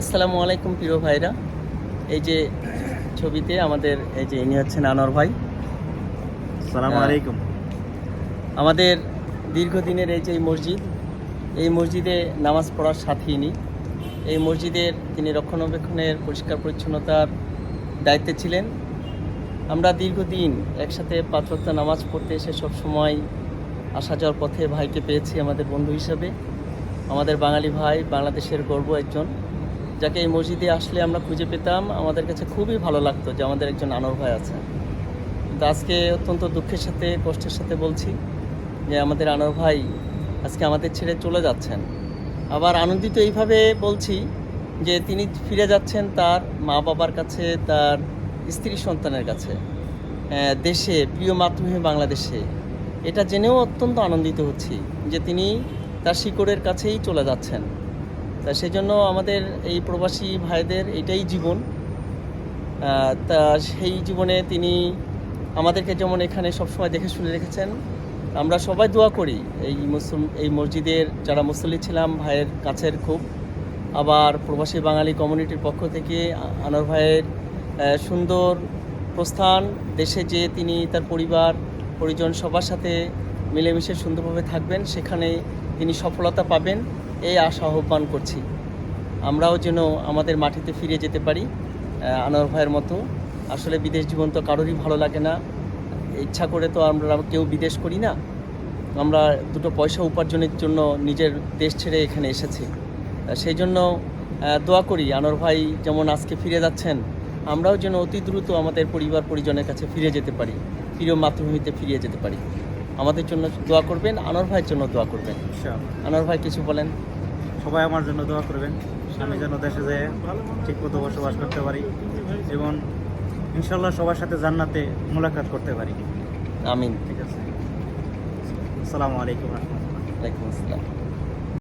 আসসালামু আলাইকুম প্রিয় ভাইরা। এই যে ছবিতে আমাদের এই যে ইনি হচ্ছেন আনোয়ার ভাই। সালাম হ্যাঁ। আলাইকুম। আমাদের দীর্ঘদিনের এই যে মসজিদ এই মসজিদে নামাজ পড়ার সাথী ইনি। এই মসজিদের তিনি রক্ষণাবেক্ষণের পরিষ্কার পরিচ্ছন্নতার দায়িত্বে ছিলেন। আমরা দীর্ঘদিন একসাথে পাঁচ ওয়াক্ত নামাজ পড়তে এসে সব সময় আসা যাওয়ার পথে ভাইকে পেয়েছি আমাদের বন্ধু হিসাবে। আমাদের বাঙালি ভাই বাংলাদেশের গর্ব একজন। যাকে এই মসজিদে আসলে আমরা খুঁজে পেতাম, আমাদের কাছে খুবই ভালো লাগতো যে আমাদের একজন আনোয়ার ভাই আছে। কিন্তু আজকে অত্যন্ত দুঃখের সাথে, কষ্টের সাথে বলছি যে আমাদের আনোয়ার ভাই আজকে আমাদের ছেড়ে চলে যাচ্ছেন। আবার আনন্দিত এইভাবে বলছি যে তিনি ফিরে যাচ্ছেন তার মা বাবার কাছে, তার স্ত্রী সন্তানের কাছে দেশে, প্রিয় মাতৃভূমি বাংলাদেশে। এটা জেনেও অত্যন্ত আনন্দিত হচ্ছি যে তিনি তার শিকড়ের কাছেই চলে যাচ্ছেন। তা সেই জন্য আমাদের এই প্রবাসী ভাইদের এটাই জীবন। তা সেই জীবনে তিনি আমাদেরকে যেমন এখানে সবসময় দেখে শুনে রেখেছেন, আমরা সবাই দোয়া করি এই মুসলিম, এই মসজিদের, যারা মুসল্লি ছিলাম, ভাইয়ের কাছের খুব। আবার প্রবাসী বাঙালি কমিউনিটির পক্ষ থেকে আনোয়ার ভাইয়ের সুন্দর প্রস্থান, দেশে যে তিনি তার পরিবার, পরিজন সবার সাথে মিলেমিশে সুন্দরভাবে থাকবেন, সেখানে তিনি সফলতা পাবেন। এই আশা আহ্বান করছি। আমরাও যেন আমাদের মাটিতে ফিরে যেতে পারি আনোয়ার ভাইয়ের মতো। আসলে বিদেশ জীবন তো কারোরই ভালো লাগে না। ইচ্ছা করে তো আমরা কেউ বিদেশ করি না। আমরা দুটো পয়সা উপার্জনের জন্য নিজের দেশ ছেড়ে এখানে এসেছি। সেই জন্য দোয়া করি আনোয়ার ভাই যেমন আজকে ফিরে যাচ্ছেন, আমরাও যেন অতি দ্রুত আমাদের পরিবার পরিজনের কাছে ফিরে যেতে পারি, প্রিয় মাতৃভূমিতে ফিরে যেতে পারি। আমাদের জন্য দোয়া করবেন আনোয়ার ভাইয়ের জন্য দোয়া করবেন। আনোয়ার ভাই কিছু বলেন? সবাই আমার জন্য দোয়া করবেন। আমি যেন দেশে যেয়ে ঠিক মতো বসবাস করতে পারি এবং ইনশাল্লাহ সবার সাথে জান্নাতে মোলাকাত করতে পারি। আমিন। ঠিক আছে। আসসালামু আলাইকুম রহমতুল্লাহ। আলাইকুম আসসালাম।